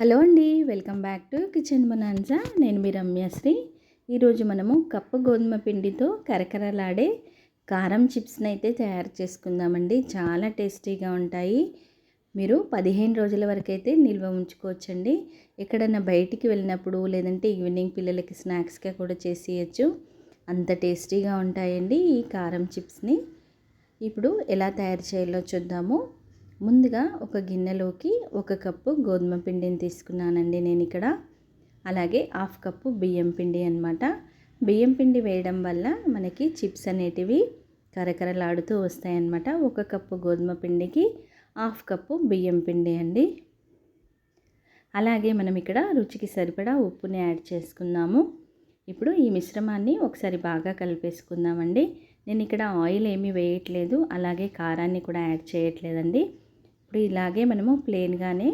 Hello అండి welcome back to kitchen bonanza. నేను మీ రమ్యశ్రీ. ఈరోజు మనము కప్పు గోధుమ పిండితో కరకరలాడే కారం చిప్స్ని అయితే తయారు చేసుకుందామండి. చాలా టేస్టీగా ఉంటాయి. మీరు పదిహేను రోజుల వరకు అయితే నిల్వ ఉంచుకోవచ్చండి. ఎక్కడన్నా బయటికి వెళ్ళినప్పుడు లేదంటే ఈవినింగ్ పిల్లలకి స్నాక్స్గా కూడా చేసేయచ్చు. అంత టేస్టీగా ఉంటాయండి ఈ కారం చిప్స్ని. ఇప్పుడు ఎలా తయారు చేయాలో చూద్దాము. ముందుగా ఒక గిన్నెలోకి ఒక కప్పు గోధుమ పిండిని తీసుకున్నానండి నేను ఇక్కడ అలాగే హాఫ్ కప్పు బియ్యం పిండి అనమాట బియ్యం పిండి వేయడం వల్ల మనకి చిప్స్ అనేటివి కరకరలాడుతూ వస్తాయన్నమాట. ఒక కప్పు గోధుమ పిండికి హాఫ్ కప్పు బియ్యం పిండి అండి. అలాగే మనం ఇక్కడ రుచికి సరిపడా ఉప్పుని యాడ్ చేసుకుందాము. ఇప్పుడు ఈ మిశ్రమాన్ని ఒకసారి బాగా కలిపేసుకుందామండి. నేను ఇక్కడ ఆయిల్ ఏమీ వేయట్లేదు అలాగే కారాన్ని కూడా యాడ్ చేయట్లేదండి. ఇప్పుడు ఇలాగే మనము ప్లెయిన్గానే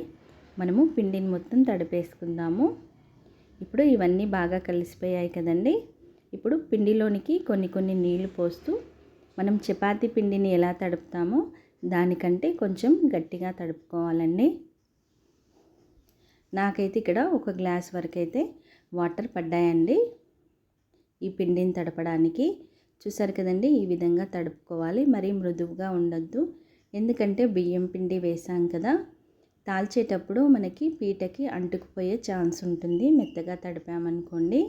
మనము పిండిని మొత్తం తడిపేసుకుందాము. ఇప్పుడు ఇవన్నీ బాగా కలిసిపోయాయి కదండి. ఇప్పుడు పిండిలోనికి కొన్ని కొన్ని నీళ్ళు పోస్తూ మనం చపాతీ పిండిని ఎలా తడుపుతామో దానికంటే కొంచెం గట్టిగా తడుపుకోవాలండి. నాకైతే ఇక్కడ ఒక గ్లాస్ వరకు అయితే వాటర్ పడ్డాయండి. ఈ పిండిని తడపడానికి చూసారు కదండి ఈ విధంగా తడుపుకోవాలి. మరీ మృదువుగా ఉండొద్దు. ఎందుకంటే బియ్యం పిండి వేసాం కదా తాల్చేటప్పుడు మనకి పీటకి అంటుకుపోయే ఛాన్స్ ఉంటుంది. మెత్తగా తడిపామనుకోండి.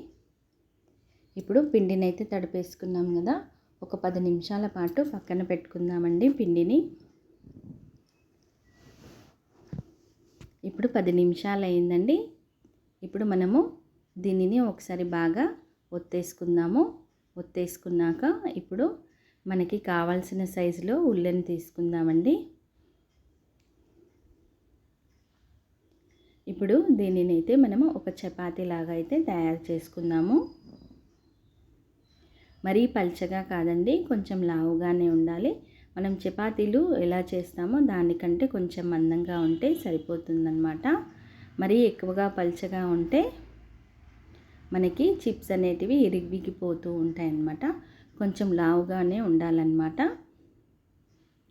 ఇప్పుడు పిండిని అయితే తడిపేసుకున్నాం కదా ఒక పది నిమిషాల పాటు పక్కన పెట్టుకుందామండి పిండిని. ఇప్పుడు పది నిమిషాలు అయిందండి ఇప్పుడు మనము దీనిని ఒకసారి బాగా ఒత్తేసుకుందాము. ఒత్తేసుకున్నాక ఇప్పుడు మనకి కావాల్సిన సైజులో ఉల్లెని తీసుకుందామండి. ఇప్పుడు దీనిని అయితే మనము ఒక చపాతీ లాగా అయితే తయారు చేసుకుందాము. మరీ పల్చగా కాదండి కొంచెం లావుగానే ఉండాలి. మనం చపాతీలు ఎలా చేస్తామో దానికంటే కొంచెం మందంగా ఉంటే సరిపోతుందన్నమాట. మరీ ఎక్కువగా పల్చగా ఉంటే మనకి చిప్స్ అనేటివి ఇరిగిపోతూ ఉంటాయి అన్నమాట కొంచెం లావుగానే ఉండాలన్నమాట.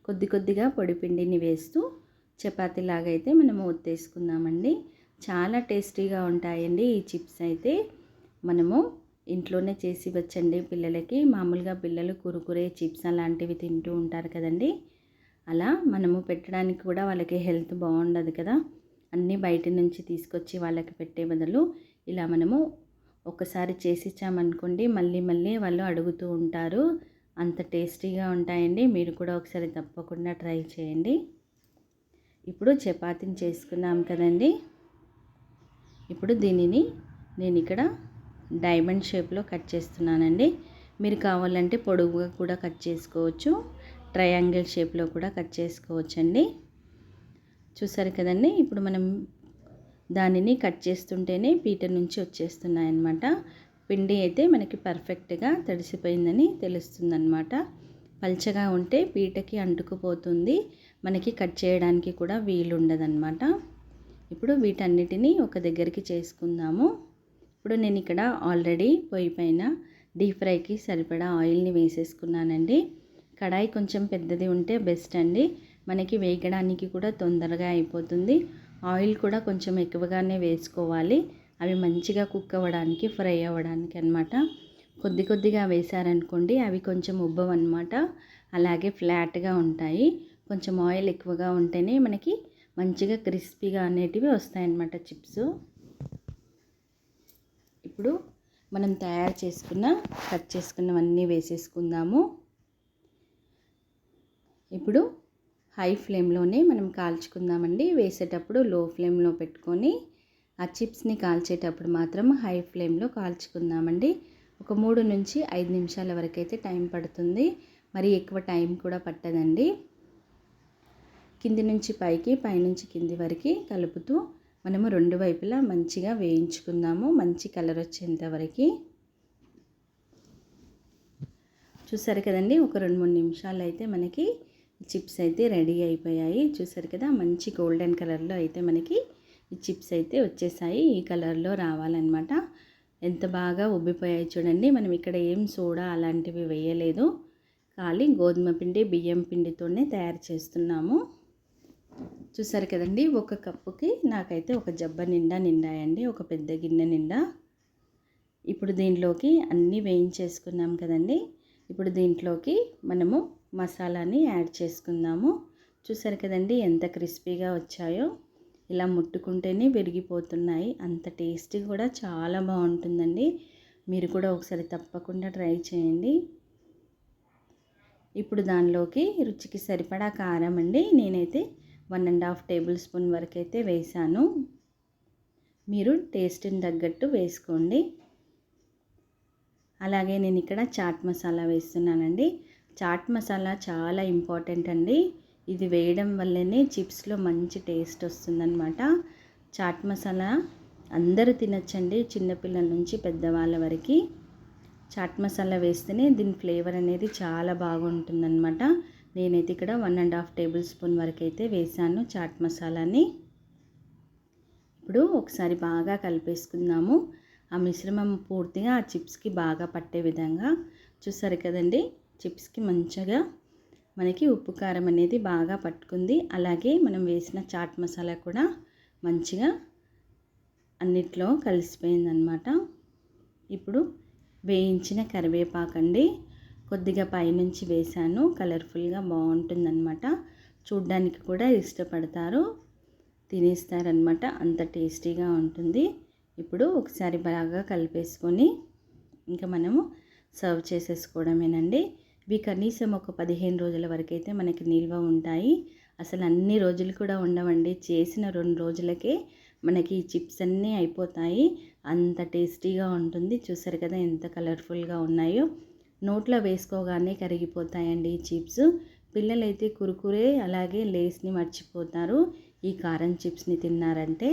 కొద్ది కొద్దిగా పొడి పిండిని వేస్తూ చపాతీలాగా అయితే మనము ఒత్తేసుకుందామండి. చాలా టేస్టీగా ఉంటాయండి ఈ చిప్స్ అయితే. మనము ఇంట్లోనే చేసి వచ్చండి పిల్లలకి. మామూలుగా పిల్లలు కురుకురే చిప్స్ అలాంటివి తింటూ ఉంటారు కదండి. అలా మనము పెట్టడానికి కూడా వాళ్ళకి హెల్త్ బాగుండదు కదా. అన్నీ బయట నుంచి తీసుకొచ్చి వాళ్ళకి పెట్టే బదులు ఇలా మనము ఒకసారి చేసి ఇచ్చామనుకోండి మళ్ళీ మళ్ళీ వాళ్ళు అడుగుతూ ఉంటారు. అంత టేస్టీగా ఉంటాయండి. మీరు కూడా ఒకసారి తప్పకుండా ట్రై చేయండి. ఇప్పుడు చపాతీని చేసుకున్నాం కదండి. ఇప్పుడు దీనిని నేను ఇక్కడ డైమండ్ షేప్లో కట్ చేస్తున్నానండి. మీరు కావాలంటే పొడవుగా కూడా కట్ చేసుకోవచ్చు. ట్రయాంగిల్ షేప్లో కూడా కట్ చేసుకోవచ్చండి. చూసారు కదండి. ఇప్పుడు మనం దానిని కట్ చేస్తుంటేనే పీట నుంచి వచ్చేస్తున్నాయి అన్నమాట పిండి అయితే మనకి పర్ఫెక్ట్గా తడిసిపోయిందని తెలుస్తుందన్నమాట. పల్చగా ఉంటే పీటకి అంటుకుపోతుంది. మనకి కట్ చేయడానికి కూడా వీలుండదన్నమాట. ఇప్పుడు వీటన్నిటిని ఒక దగ్గరికి చేసుకుందాము. ఇప్పుడు నేను ఇక్కడ ఆల్రెడీ పొయ్యి పైన డీప్ ఫ్రైకి సరిపడా ఆయిల్ని వేసేసుకున్నానండి. కడాయి కొంచెం పెద్దది ఉంటే బెస్ట్ అండి. మనకి వేగడానికి కూడా తొందరగా అయిపోతుంది. ఆయిల్ కూడా కొంచెం ఎక్కువగానే వేసుకోవాలి. అవి మంచిగా కుక్ అవ్వడానికి ఫ్రై అవ్వడానికి అనమాట కొద్ది కొద్దిగా వేశారనుకోండి అవి కొంచెం ఉబ్బవన్నమాట అలాగే ఫ్లాట్గా ఉంటాయి. కొంచెం ఆయిల్ ఎక్కువగా ఉంటేనే మనకి మంచిగా క్రిస్పీగా అనేటివి వస్తాయన్నమాట చిప్స్. ఇప్పుడు మనం తయారు చేసుకున్న కట్ చేసుకున్నవన్నీ వేసేసుకుందాము. ఇప్పుడు హై ఫ్లేమ్లోనే మనం కాల్చుకుందామండి. వేసేటప్పుడు లో ఫ్లేమ్లో పెట్టుకొని ఆ చిప్స్ని కాల్చేటప్పుడు మాత్రం హై ఫ్లేమ్లో కాల్చుకుందామండి. ఒక మూడు నుంచి ఐదు నిమిషాల వరకు అయితే టైం పడుతుంది. మరి ఎక్కువ టైం కూడా పట్టదండి. కింది నుంచి పైకి పైనుంచి కింది వరకు కలుపుతూ మనము రెండు వైపులా మంచిగా వేయించుకుందాము. మంచి కలర్ వచ్చేంత వరకు. చూసారు కదండి? ఒక రెండు మూడు నిమిషాలు అయితే మనకి చిప్స్ అయితే రెడీ అయిపోయాయి. చూసారు కదా మంచి గోల్డెన్ కలర్లో అయితే మనకి ఈ చిప్స్ అయితే వచ్చేసాయి. ఈ కలర్లో రావాలన్నమాట. ఎంత బాగా ఉబ్బిపోయాయి చూడండి. మనం ఇక్కడ ఏం సోడా అలాంటివి వేయలేదు. ఖాళీ గోధుమ పిండి బియ్యం పిండితోనే తయారు చేస్తున్నాము. చూసారు కదండి ఒక కప్పుకి నాకైతే ఒక జబ్బ నిండా నిండాయండి. ఒక పెద్ద గిన్నె నిండా. ఇప్పుడు దీంట్లోకి అన్నీ వేయించేసుకున్నాం కదండి. ఇప్పుడు దీంట్లోకి మనము మసాలాని యాడ్ చేసుకుందాము. చూసారు కదండి ఎంత క్రిస్పీగా వచ్చాయో. ఇలా ముట్టుకుంటేనే విరిగిపోతున్నాయి. అంత టేస్టీ కూడా చాలా బాగుంటుందండి. మీరు కూడా ఒకసారి తప్పకుండా ట్రై చేయండి. ఇప్పుడు దానిలోకి రుచికి సరిపడా కారం అండి. నేనైతే one and half tablespoon వరకు అయితే వేసాను. మీరు టేస్ట్ని తగ్గట్టు వేసుకోండి. అలాగే నేను ఇక్కడ చాట్ మసాలా వేస్తున్నానండి. చాట్ మసాలా చాలా ఇంపార్టెంట్ అండి. ఇది వేయడం వల్లనే చిప్స్లో మంచి టేస్ట్ వస్తుందన్నమాట. చాట్ మసాలా అందరూ తినచ్చండి చిన్నపిల్లల నుంచి పెద్దవాళ్ళ వరకు. చాట్ మసాలా వేస్తేనే దీని ఫ్లేవర్ అనేది చాలా బాగుంటుందన్నమాట. నేనైతే ఇక్కడ one and half tablespoon వరకు అయితే వేసాను చాట్ మసాలాని. ఇప్పుడు ఒకసారి బాగా కలిపేసుకుందాము. ఆ మిశ్రమం పూర్తిగా ఆ చిప్స్కి బాగా పట్టే విధంగా. చూసారు కదండి? చిప్స్కి మంచిగా మనకి ఉప్పు కారం అనేది బాగా పట్టుకుంది. అలాగే మనం వేసిన చాట్ మసాలా కూడా మంచిగా అన్నిట్లో కలిసిపోయిందనమాట ఇప్పుడు వేయించిన కరివేపాకండి కొద్దిగా పైనుంచి వేశాను. కలర్ఫుల్గా బాగుంటుందన్నమాట. చూడ్డానికి కూడా ఇష్టపడతారు. తినేస్తారనమాట అంత టేస్టీగా ఉంటుంది. ఇప్పుడు ఒకసారి బాగా కలిపేసుకొని ఇంకా మనము సర్వ్ చేసేసుకోవడమేనండి. ఇవి కనీసం ఒక పదిహేను రోజుల వరకు అయితే మనకి నిల్వ ఉంటాయి. అసలు అన్ని రోజులు కూడా ఉండవండి. చేసిన రెండు రోజులకే మనకి ఈ చిప్స్ అన్నీ అయిపోతాయి. అంత టేస్టీగా ఉంటుంది. చూసారు కదా ఎంత కలర్ఫుల్గా ఉన్నాయో. నోట్లో వేసుకోగానే కరిగిపోతాయండి ఈ చిప్స్. పిల్లలైతే కురుకురే అలాగే లేస్ని మర్చిపోతారు. ఈ కారం చిప్స్ని తిన్నారంటే